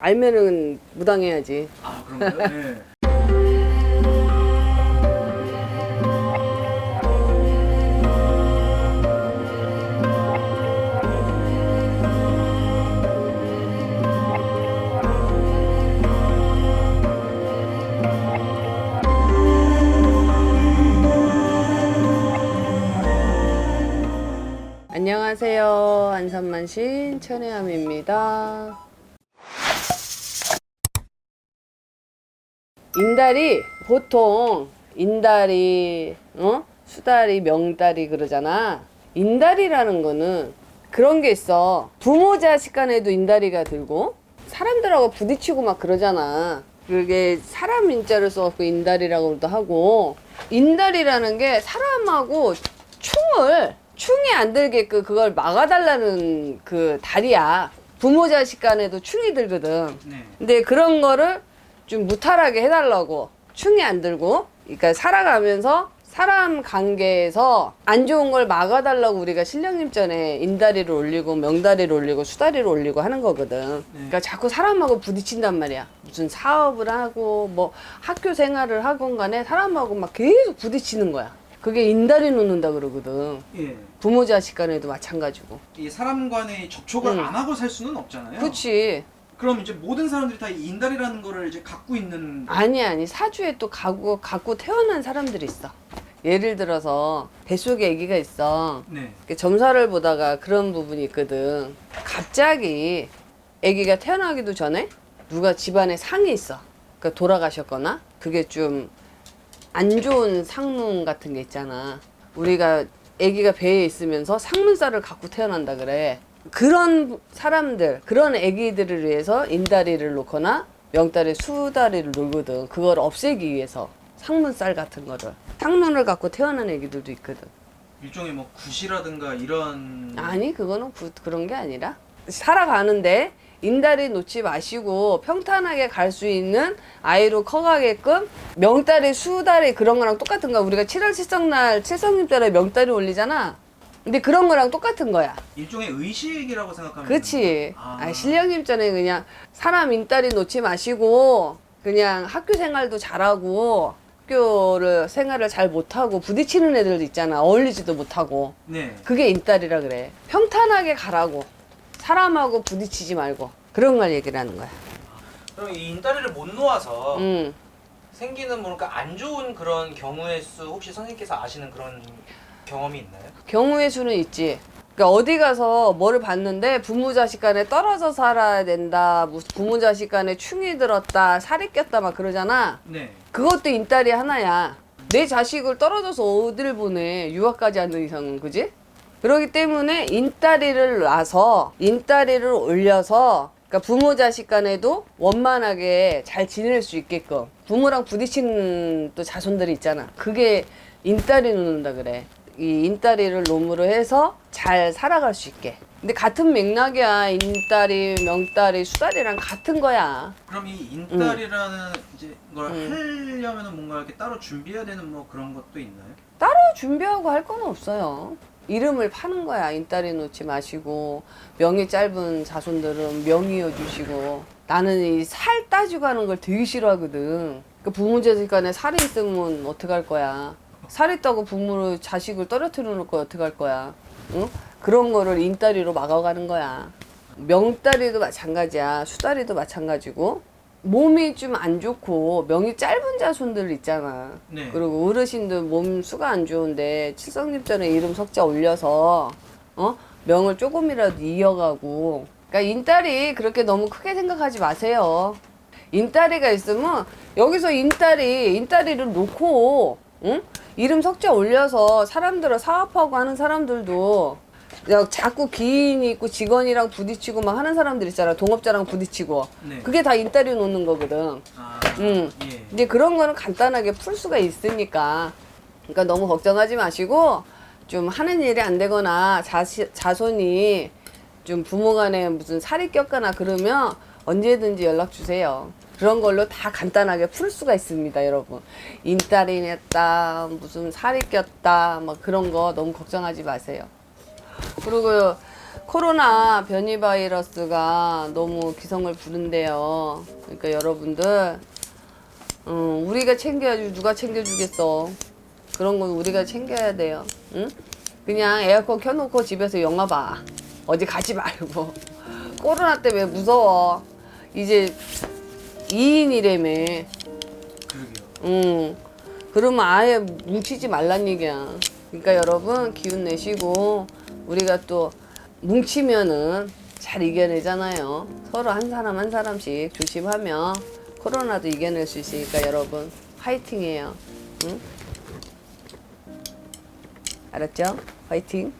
알면은 무당해야지. 아 그런가요? 네. 안녕하세요. 안산만 신 천혜함입니다. 인달이 보통 인달이 어 수달이 명달이 그러잖아. 인달이라는 거는 그런 게 있어. 부모 자식 간에도 인달이가 들고 사람들하고 부딪히고 막 그러잖아. 그게 사람 인자를 써갖고 인달이라고도 하고 인달이라는 게 사람하고 충을 충이 안 들게끔 그걸 막아달라는 그 달이야. 부모 자식 간에도 충이 들거든. 네. 근데 그런 거를 좀 무탈하게 해달라고 충이 안 들고 그러니까 살아가면서 사람 관계에서 안 좋은 걸 막아달라고 우리가 신령님 전에 인다리를 올리고 명다리를 올리고 수다리를 올리고 하는 거거든. 그러니까 자꾸 사람하고 부딪힌단 말이야. 무슨 사업을 하고 뭐 학교 생활을 하건 간에 사람하고 막 계속 부딪히는 거야. 그게 인다리 놓는다 그러거든. 예. 부모 자식 간에도 마찬가지고. 이 사람 간의 접촉을 응. 안 하고 살 수는 없잖아요. 그렇지. 그럼 이제 모든 사람들이 다 이 인달이라는 거를 이제 갖고 있는 아니 아니 사주에 또 가고 갖고 태어난 사람들이 있어. 예를 들어서 뱃속에 아기가 있어. 네. 점사를 보다가 그런 부분이 있거든. 갑자기 아기가 태어나기도 전에 누가 집안에 상이 있어. 그러니까 돌아가셨거나 그게 좀 안 좋은 상문 같은 게 있잖아. 우리가 아기가 배에 있으면서 상문살을 갖고 태어난다 그래. 그런 사람들, 그런 아기들을 위해서 인다리를 놓거나 명다리, 수다리를 놓거든. 그걸 없애기 위해서 상문살 같은 거를. 상문을 갖고 태어난 아기들도 있거든. 일종의 뭐 굿이라든가 이런 아니 그거는 그, 그런 게 아니라 살아가는데 인다리 놓지 마시고 평탄하게 갈 수 있는 아이로 커가게끔 명다리 수다리 그런 거랑 똑같은 거야 우리가 7월 칠성날 칠성님달에 명다리 올리잖아 근데 그런 거랑 똑같은 거야 일종의 의식이라고 생각하면 그렇지 되는? 아, 신령님 전에 그냥 사람 인다리 놓지 마시고 그냥 학교 생활도 잘하고 학교를 생활을 잘 못하고 부딪히는 애들도 있잖아 어울리지도 못하고 네. 그게 인딸이라 그래. 평탄하게 가라고. 사람하고 부딪히지 말고. 그런 걸 얘기를 하는 거야. 그럼 이 인다리를 못 놓아서 음. 생기는 뭔가 안 좋은 그런 경우의 수 혹시 선생님께서 아시는 그런 경험이 있나요? 경우의 수는 있지. 그러니까 어디 가서 뭐를 봤는데 부모 자식 간에 떨어져 살아야 된다. 뭐 부모 자식 간에 충이 들었다. 살이 꼈다 막 그러잖아. 네. 그것도 인딸이 하나야. 내 자식을 떨어져서 어딜 보내. 유학까지 하는 이상은 그지? 그러기 때문에 인딸이를 놔서 인딸이를 올려서 그러니까 부모 자식 간에도 원만하게 잘 지낼 수 있게끔 부모랑 부딪히는 또 자손들이 있잖아. 그게 인딸이 놓는다 그래. 이 인딸이를 놈으로 해서 잘 살아갈 수 있게. 근데 같은 맥락이야. 인딸이, 명딸이, 수딸이랑 같은 거야. 그럼 이 인달이라는 음. 이제 걸 하려면은 뭔가 이렇게 따로 준비해야 되는 뭐 그런 것도 있나요? 따로 준비하고 할 건 없어요. 이름을 파는 거야. 인딸이 놓지 마시고 명이 짧은 자손들은 명이어 주시고 나는 이 살 따지고 하는 걸 되게 싫어하거든. 그 부모 자식 간에 살이 있으면 어떡할 거야. 살 있다고 부모를 자식을 떨어뜨려 놓고 어떡할 거야. 응? 그런 거를 인딸이로 막아가는 거야. 명딸이도 마찬가지야. 수딸이도 마찬가지고 몸이 좀 안 좋고 명이 짧은 자손들 있잖아. 네. 그리고 어르신들 몸 수가 안 좋은데 칠성립전에 이름 석자 올려서 어 명을 조금이라도 이어가고 그러니까 인딸이 그렇게 너무 크게 생각하지 마세요. 인딸이가 있으면 여기서 인딸이 인딸이를 놓고 응? 이름 석자 올려서 사람들을 사업하고 하는 사람들도 야, 자꾸 기인이 있고 직원이랑 부딪히고 막 하는 사람들 있잖아 동업자랑 부딪히고 네. 그게 다 인딸이 놓는 거거든. 아, 음. 예. 이제 그런 거는 간단하게 풀 수가 있으니까. 그러니까 너무 걱정하지 마시고 좀 하는 일이 안 되거나 자시, 자손이 좀 부모 간에 무슨 살이 꼈거나 그러면 언제든지 연락 주세요. 그런 걸로 다 간단하게 풀 수가 있습니다, 여러분. 인딸이 냈다, 무슨 살이 꼈다, 막 그런 거 너무 걱정하지 마세요. 그리고 코로나 변이 바이러스가 너무 기성을 부른대요. 그러니까 여러분들, 음, 우리가 챙겨야지 누가 챙겨주겠어. 그런 건 우리가 챙겨야 돼요. 응? 그냥 에어컨 켜놓고 집에서 영화 봐. 어디 가지 말고. 코로나 때문에 무서워. 이제 2인이라며. 그러게요. 응. 그러면 아예 뭉치지 말란 얘기야. 그러니까 여러분 기운 내시고 우리가 또 뭉치면은 잘 이겨내잖아요. 서로 한 사람 한 사람씩 조심하면 코로나도 이겨낼 수 있으니까 여러분 화이팅해요. 응? 알았죠? 화이팅.